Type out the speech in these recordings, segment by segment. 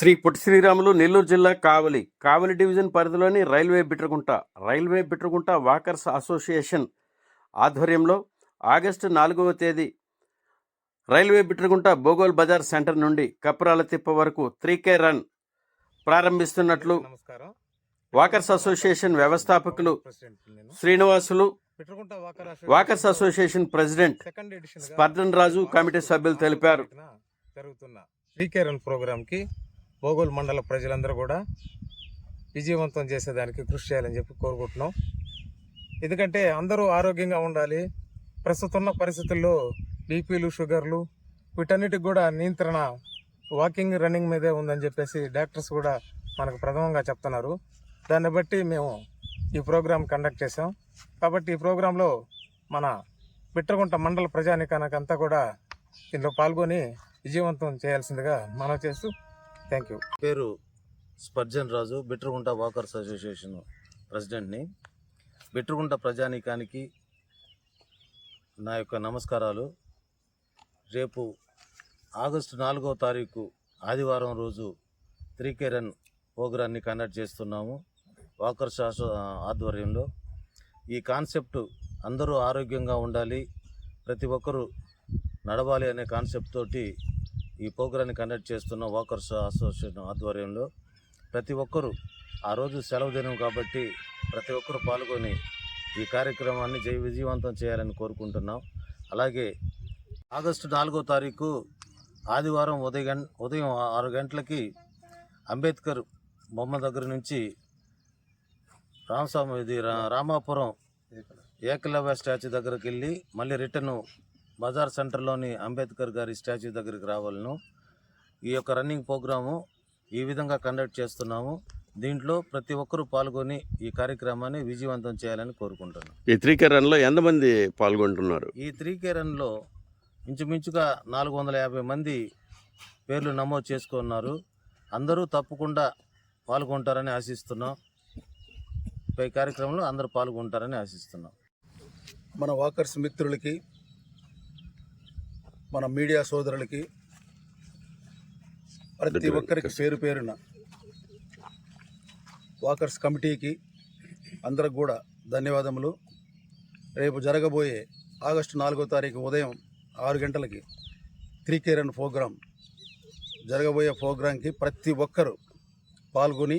శ్రీ పొట్టి శ్రీరాములు నెల్లూరు జిల్లా కావలి కావలి డివిజన్ పరిధిలోని railway Bitragunta railway Bitragunta walkers association ఆధ్వర్యంలో ఆగస్టు నాలుగవ తేదీ రైల్వే బిట్రగుంట బోగోల్ బజార్ సెంటర్ నుండి కప్రాల తిప్ప వరకు త్రీ కే రన్ ప్రారంభిస్తున్నట్లు వాకర్స్ అసోసియేషన్ వ్యవస్థాపకులు Srinivasulu walkers association president Spurgeon Raju committee సభ్యులు తెలిపారు. జరుగుతున్న శ్రీకేరన్ ప్రోగ్రామ్కి బోగోల్ మండల ప్రజలందరూ కూడా విజయవంతం చేసేదానికి కృషి చేయాలని చెప్పి కోరుకుంటున్నాం. ఎందుకంటే అందరూ ఆరోగ్యంగా ఉండాలి. ప్రస్తుతం ఉన్న పరిస్థితుల్లో బీపీలు షుగర్లు వీటన్నిటికి కూడా నియంత్రణ వాకింగ్ రన్నింగ్ మీదే ఉందని చెప్పేసి డాక్టర్స్ కూడా మనకు ప్రథమంగా చెప్తున్నారు. దాన్ని బట్టి మేము ఈ ప్రోగ్రాం కండక్ట్ చేసాం కాబట్టి ఈ ప్రోగ్రాంలో మన బిట్రగుంట మండల ప్రజానికానికంతా కూడా దీనిలో పాల్గొని విజయవంతం చేయాల్సిందిగా మనం చేస్తూ థ్యాంక్ యూ పేరు Spurgeon Raju Bitragunta walkers association ప్రెసిడెంట్ని. Bitragunta ప్రజానీకానికి నా యొక్క నమస్కారాలు. రేపు ఆగస్టు నాలుగో తారీఖు ఆదివారం రోజు త్రీ రన్ ప్రోగ్రాన్ని కండక్ట్ చేస్తున్నాము వాకర్స్ అసో ఆధ్వర్యంలో. ఈ కాన్సెప్ట్ అందరూ ఆరోగ్యంగా ఉండాలి ప్రతి ఒక్కరూ నడవాలి అనే కాన్సెప్ట్ తోటి ఈ ప్రోగ్రాన్ని కండక్ట్ చేస్తున్న వాకర్స్ అసోసియేషన్ ఆధ్వర్యంలో ప్రతి ఒక్కరూ ఆ రోజు సెలవు దినం కాబట్టి ప్రతి ఒక్కరూ పాల్గొని ఈ కార్యక్రమాన్ని జయ విజయవంతం చేయాలని కోరుకుంటున్నాం. అలాగే ఆగస్టు నాలుగో తారీఖు ఆదివారం ఉదయం ఉదయం ఆరు గంటలకి అంబేద్కర్ బొమ్మ దగ్గర నుంచి రామస్వామి ఇది రా- రామాపురం ఏకలవ్య స్టాచ్యూ దగ్గరికి వెళ్ళి మళ్ళీ రిటర్ను బజార్ సెంటర్లోని అంబేద్కర్ గారి స్టాచ్యూ దగ్గరికి రావాలను. ఈ యొక్క రన్నింగ్ ప్రోగ్రాము ఈ విధంగా కండక్ట్ చేస్తున్నాము. దీంట్లో ప్రతి ఒక్కరూ పాల్గొని ఈ కార్యక్రమాన్ని విజయవంతం చేయాలని కోరుకుంటున్నాను ఈ త్రీ కే రన్లో ఎంతమంది పాల్గొంటున్నారు? ఈ త్రీ కే రన్లో ఇంచుమించుగా నాలుగు వందల యాభై మంది పేర్లు నమోదు చేసుకున్నారు. అందరూ తప్పకుండా పాల్గొంటారని ఆశిస్తున్నాం. ఈ కార్యక్రమంలో అందరూ పాల్గొంటారని ఆశిస్తున్నాం. మన వాకర్స్ మిత్రులకి మన మీడియా సోదరులకి ప్రతి ఒక్కరికి పేరు పేరున వాకర్స్ కమిటీకి అందరికి కూడా ధన్యవాదములు. రేపు జరగబోయే ఆగస్టు నాలుగో తారీఖు ఉదయం ఆరు గంటలకి త్రీ కే రన్ ప్రోగ్రాం జరగబోయే ప్రోగ్రాంకి ప్రతి ఒక్కరూ పాల్గొని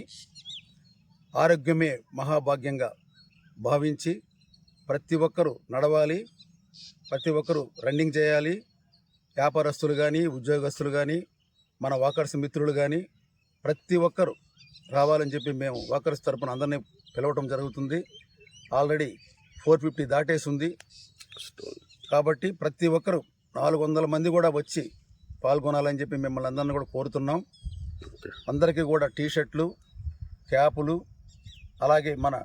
ఆరోగ్యమే మహాభాగ్యంగా భావించి ప్రతి ఒక్కరూ నడవాలి ప్రతి ఒక్కరూ రన్నింగ్ చేయాలి. వ్యాపారస్తులు కానీ ఉద్యోగస్తులు కానీ మన వాకర్స్ మిత్రులు కానీ ప్రతి ఒక్కరూ రావాలని చెప్పి మేము వాకర్స్ తరపున అందరినీ పిలవటం జరుగుతుంది. ఆల్రెడీ ఫోర్ ఫిఫ్టీ దాటేసి ఉంది కాబట్టి ప్రతి ఒక్కరూ నాలుగు వందల మంది కూడా వచ్చి పాల్గొనాలని చెప్పి మిమ్మల్ని అందరిని కూడా కోరుతున్నాం. అందరికీ కూడా టీ షర్ట్లు క్యాపులు అలాగే మన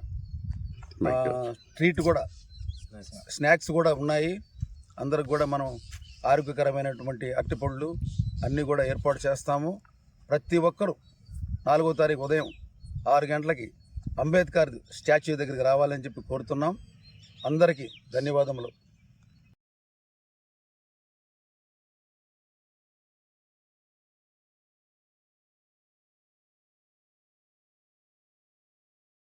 ట్రీట్ కూడా స్నాక్స్ కూడా ఉన్నాయి. అందరికి కూడా మనం ఆరోగ్యకరమైనటువంటి అరటిపళ్ళు అన్నీ కూడా ఏర్పాటు చేస్తాము. ప్రతి ఒక్కరూ నాలుగో తారీఖు ఉదయం ఆరు గంటలకి అంబేద్కర్ స్టాచ్యూ దగ్గరికి రావాలని చెప్పి కోరుతున్నాం. అందరికీ ధన్యవాదములు.